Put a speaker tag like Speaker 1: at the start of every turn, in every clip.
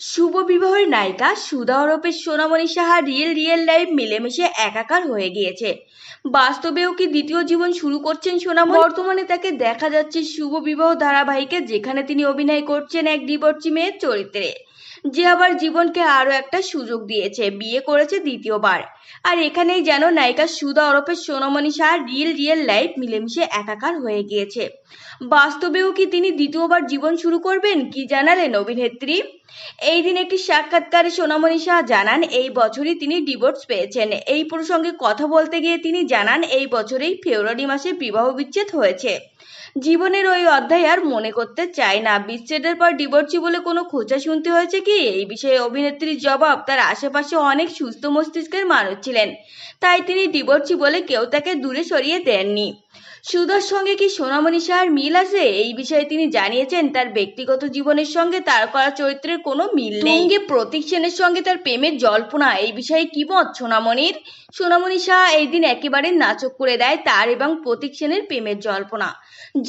Speaker 1: শুভ বিবাহের নায়িকা Sudha ওরফের Sonamoni Saha real real life মিলেমিশে একাকার হয়ে গিয়েছে। বাস্তবেও কি দ্বিতীয় জীবন শুরু করছেন সোনামণি? বর্তমানে তাকে দেখা যাচ্ছে শুভ বিবাহ ধারাবাহিকে, যেখানে তিনি অভিনয় করছেন এক ডিভোর্সি মেয়ের চরিত্রে। যে আবার জীবনকে আরও একটা সুযোগ দিয়েছে। বিয়ে করেছে দ্বিতীয়বার। আর এখানেই যেন নায়িকা Sudha ওরফের Sonamoni Saha real real life মিলেমিশে একাকার হয়ে গিয়েছে। বাস্তবেও কি তিনি দ্বিতীয়বার জীবন শুরু করবেন? কি জানালেন অভিনেত্রী? এই দিন একটি সাক্ষাৎকারে সোনামণি শাহ জানান, এই বছরই তিনি ডিভোর্স পেয়েছেন। এই প্রসঙ্গে কথা বলতে গিয়ে তিনি জানান, এই বছরেই ফেব্রুয়ারি মাসে বিবাহ বিচ্ছেদ হয়েছে। জীবনের ওই অধ্যায় আর মনে করতে চায় না। বিচ্ছেদের পর ডিভোর্সি বলে কোনো খোঁচা শুনতে হয়েছে কি? এই বিষয়ে অভিনেত্রীর জবাব, তার আশেপাশে অনেক সুস্থ মস্তিষ্কের মানুষ ছিলেন। তাই তিনি ডিভোর্সি বলে কেউ তাকে দূরে সরিয়ে দেননি। সুধার সঙ্গে কি সোনামণি শাহর মিল আছে? এই বিষয়ে তিনি জানিয়েছেন, তার ব্যক্তিগত জীবনের সঙ্গে তার করা চরিত্রের কোনো মিল নেই। সঙ্গে প্রতীক সেনের সঙ্গে তার প্রেমের জল্পনা, এই বিষয়ে কি মত সোনামণির? সোনামণি শাহ এই দিন একেবারে নাচক করে দেয় তার এবং প্রতীক সেনের প্রেমের জল্পনা।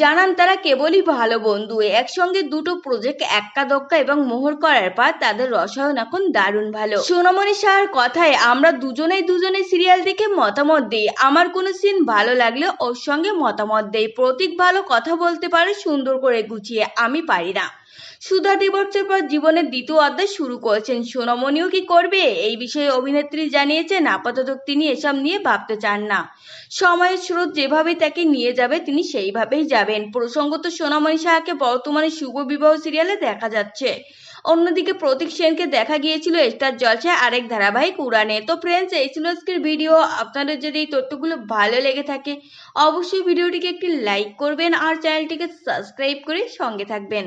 Speaker 1: জানান তারা কেবলই ভালো বন্ধু, একসঙ্গে দুটো প্রজেক্ট এক্কা দক্কা এবং মোহর করার পর তাদের রসায়ন এখন দারুণ ভালো। সোনামণি শাহর কথায়, আমরা দুজনেই দুজনে সিরিয়াল দেখে মতামত দিই। আমার কোনো সিন ভালো লাগলে ওর সঙ্গে মতামত দেয় প্রতীক ভালো কথা বলতে পারে, সুন্দর করে গুছিয়ে আমি পারি না। সুধা ডিভোর্সের পর জীবনের দ্বিতীয় অধ্যায় শুরু করেছেন। সোনামণিও কি করবে? এই বিষয়ে অভিনেত্রী জানিয়েছেন, আপাতত তিনি এসব নিয়ে ভাবতে চান না। সময়ের স্রোত যেভাবে তাকে নিয়ে যাবে, তিনি সেইভাবেই যাবেন। প্রসঙ্গত সোনামণি সাহাকে বর্তমানে শুভ বিবাহ সিরিয়ালে দেখা যাচ্ছে। অন্যদিকে প্রতীক সেনকে দেখা গিয়েছিল স্টার জলসায় আরেক ধারাবাহিক উড়ানে। তো ফ্রেন্ডস এই ছিল আজকের ভিডিও আপনাদের যদি এই তথ্যগুলো ভালো লেগে থাকে, অবশ্যই ভিডিওটিকে একটি লাইক করবেন আর চ্যানেলটিকে সাবস্ক্রাইব করে সঙ্গে থাকবেন।